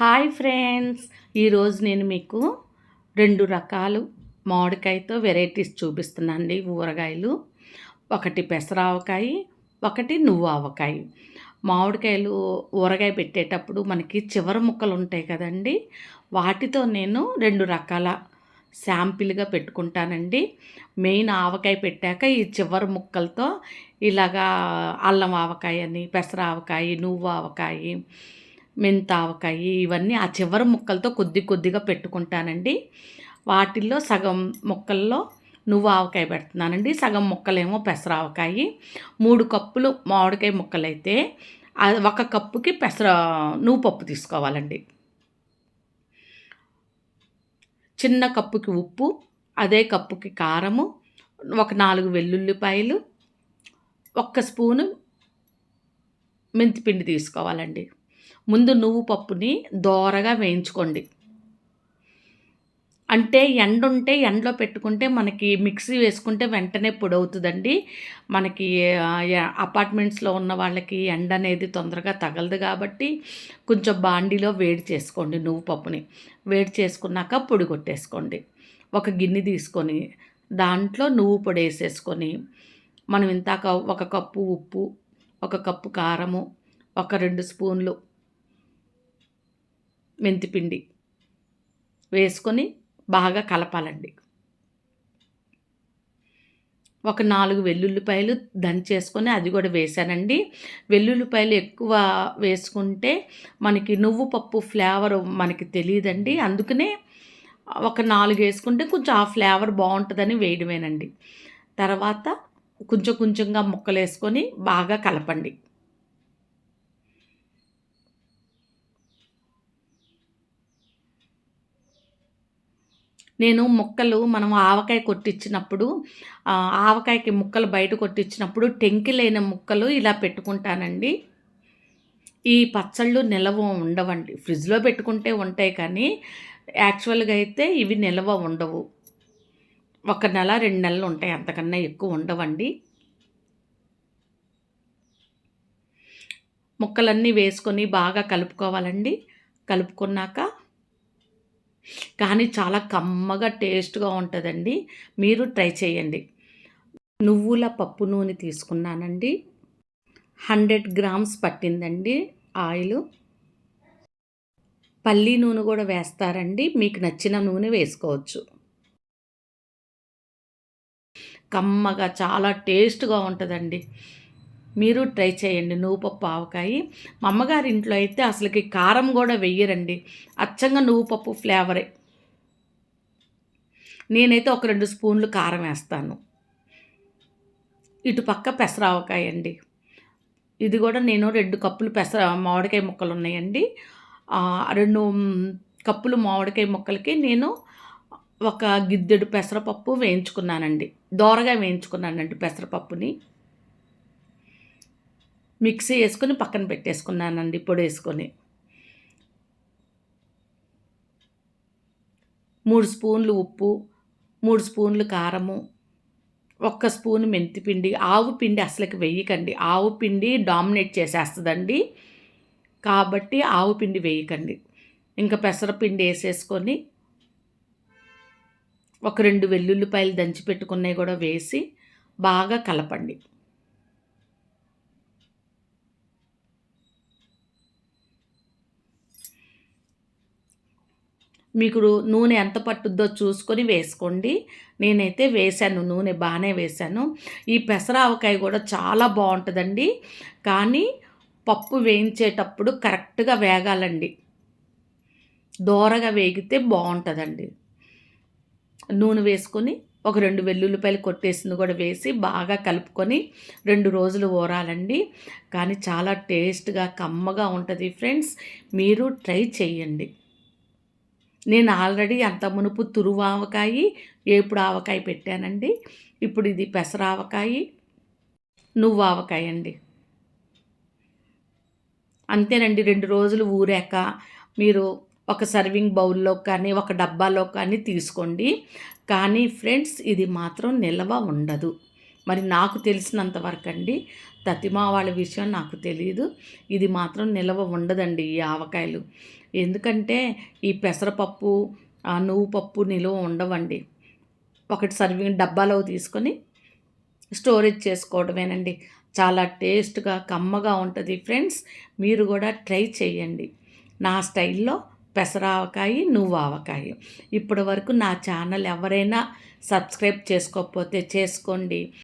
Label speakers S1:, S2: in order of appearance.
S1: Hi friends. ఈరోజు నేను మీకు రెండు రకాలు మామిడికాయతో వెరైటీస్ చూపిస్తున్నానండి. ఊరగాయలు ఒకటి పెసరావకాయ ఒకటి నువ్వు ఆవకాయ మామిడికాయలు ఊరగాయ పెట్టేటప్పుడు మనకి చివరి ముక్కలు ఉంటాయి కదండి. వాటితో నేను రెండు రకాల శాంపిల్గా పెట్టుకుంటానండి. మెయిన్ ఆవకాయ పెట్టాక ఈ చివరి ముక్కలతో ఇలాగా అల్లం ఆవకాయ అని పెసర ఆవకాయ నువ్వు ఆవకాయ మెంతావకాయ ఇవన్నీ ఆ చివరి ముక్కలతో కొద్ది కొద్దిగా పెట్టుకుంటానండి. వాటిల్లో సగం ముక్కల్లో నువ్వు ఆవకాయ పెడుతున్నానండి. సగం ముక్కలేమో పెసర ఆవకాయ మూడు కప్పులు మామిడికాయ ముక్కలైతే ఒక కప్పుకి పెసర నువ్వు పప్పు తీసుకోవాలండి. చిన్న కప్పుకి ఉప్పు అదే కప్పుకి కారము ఒక నాలుగు వెల్లుల్లిపాయలు ఒక్క స్పూను మెంతిపిండి తీసుకోవాలండి. ముందు నువ్వు పప్పుని దోరగా వేయించుకోండి. అంటే ఎండ ఉంటే ఎండలో పెట్టుకుంటే మనకి మిక్సీ వేసుకుంటే వెంటనే పొడవుతుందండి. మనకి అపార్ట్మెంట్స్లో ఉన్న వాళ్ళకి ఎండ అనేది తొందరగా తగలదు కాబట్టి కొంచెం బాండీలో వేడి చేసుకోండి నువ్వు పప్పుని. వేడి చేసుకున్నాక పొడి కొట్టేసుకోండి. ఒక గిన్నె తీసుకొని దాంట్లో నువ్వు పొడి వేసేసుకొని మనం ఇంతాక ఒక కప్పు ఉప్పు ఒక కప్పు కారము ఒక రెండు స్పూన్లు మెంతిపిండి వేసుకొని బాగా కలపాలండి. ఒక నాలుగు వెల్లుల్లిపాయలు దంచేసుకొని అది కూడా వేసానండి వెల్లుల్లిపాయలు ఎక్కువ వేసుకుంటే మనకి నువ్వు పప్పు ఫ్లేవర్ మనకి తెలియదండి. అందుకనే ఒక నాలుగు వేసుకుంటే కొంచెం ఆ ఫ్లేవర్ బాగుంటుందని వేయడమేనండి. తర్వాత కొంచెం కొంచెంగా ముక్కలు వేసుకొని బాగా కలపండి. నేను ముక్కలు మనం ఆవకాయ కొట్టించినప్పుడు ఆవకాయకి ముక్కలు బయట కొట్టించినప్పుడు టెంకి లేని ముక్కలు ఇలా పెట్టుకుంటానండి. ఈ పచ్చళ్ళు నిల్వ ఉండవండి. ఫ్రిడ్జ్లో పెట్టుకుంటే ఉంటాయి కానీ యాక్చువల్గా అయితే ఇవి నిల్వ ఉండవు. ఒక నెల రెండు నెలలు ఉంటాయి. అంతకన్నా ఎక్కువ ఉండవండి. ముక్కలన్నీ వేసుకొని బాగా కలుపుకోవాలండి. కలుపుకున్నాక కానీ చాలా కమ్మగా టేస్ట్గా ఉంటుందండి. మీరు ట్రై చేయండి. నువ్వుల పప్పు నూనె తీసుకున్నానండి. హండ్రెడ్ గ్రామ్స్ పట్టిందండి ఆయిల్. పల్లి నూనె కూడా వేస్తారండి. మీకు నచ్చిన నూనె వేసుకోవచ్చు. కమ్మగా చాలా టేస్ట్గా ఉంటుందండి. మీరు ట్రై చేయండి. నువ్వు పప్పు ఆవకాయ. మా అమ్మగారి ఇంట్లో అయితే అసలుకి కారం కూడా వెయ్యరండి. అచ్చంగా నువ్వు పప్పు ఫ్లేవరే. నేనైతే ఒక రెండు స్పూన్లు కారం వేస్తాను. ఇటు పక్క పెసరావకాయ అండి ఇది కూడా నేను రెండు కప్పులు పెసర మామిడికాయ ముక్కలు ఉన్నాయండి. రెండు కప్పులు మామిడికాయ ముక్కలకి నేను ఒక గిద్దెడు పెసరపప్పు వేయించుకున్నానండి. దోరగా వేయించుకున్నానండి పెసరపప్పుని. మిక్సీ వేసుకొని పక్కన పెట్టేసుకున్నానండి పొడి వేసుకొని మూడు స్పూన్లు ఉప్పు మూడు స్పూన్లు కారము ఒక్క స్పూన్ మెంతిపిండి ఆవు పిండి అసలుకి వెయ్యకండి ఆవు పిండి డామినేట్ చేసేస్తుందండి. కాబట్టి ఆవు పిండి వేయకండి. ఇంకా పెసరపిండి వేసేసుకొని ఒక రెండు వెల్లుల్లిపాయలు దంచి పెట్టుకున్నవి కూడా వేసి బాగా కలపండి. మీకు నూనె ఎంత పట్టుద్దో చూసుకొని వేసుకోండి. నేనైతే వేశాను నూనె బాగానే వేశాను. ఈ పెసరావకాయ కూడా చాలా బాగుంటుందండి. కానీ పప్పు వేయించేటప్పుడు కరెక్ట్గా వేగాలండి. దోరగా వేగితే బాగుంటుందండి. నూనె వేసుకొని ఒక రెండు వెల్లుల్లిపాయలు కొట్టేసింది కూడా వేసి బాగా కలుపుకొని రెండు రోజులు ఊరాలండి. కానీ చాలా టేస్ట్గా కమ్మగా ఉంటుంది ఫ్రెండ్స్. మీరు ట్రై చేయండి నేను ఆల్రెడీ అంత మునుపు తురువు ఆవకాయ ఏపుడు ఆవకాయ పెట్టానండి. ఇప్పుడు ఇది పెసరావకాయ నువ్వు ఆవకాయ అండి. అంతేనండి రెండు రోజులు ఊరాక మీరు ఒక సర్వింగ్ బౌల్లో కానీ ఒక డబ్బాలో కానీ తీసుకోండి. కానీ ఫ్రెండ్స్ ఇది మాత్రం నిల్వ ఉండదు. మరి నాకు తెలిసినంత వరకు అండి తతిమా వాళ్ళ విషయం నాకు తెలియదు ఇది మాత్రం నిల్వ ఉండదండి ఈ ఆవకాయలు. ఎందుకంటే ఈ పెసరపప్పు ఆ నువ్వు పప్పు నిలువ ఉండవండి. ఒకటి సర్వింగ్ డబ్బాలో తీసుకొని స్టోరేజ్ చేసుకోవడమేనండి. చాలా టేస్ట్గా కమ్మగా ఉంటుంది ఫ్రెండ్స్. మీరు కూడా ట్రై చేయండి. నా స్టైల్లో పెసరావకాయ నువ్వు ఆవకాయ. ఇప్పటి వరకు నా ఛానల్ ఎవరైనా సబ్స్క్రైబ్ చేసుకోకపోతే చేసుకోండి.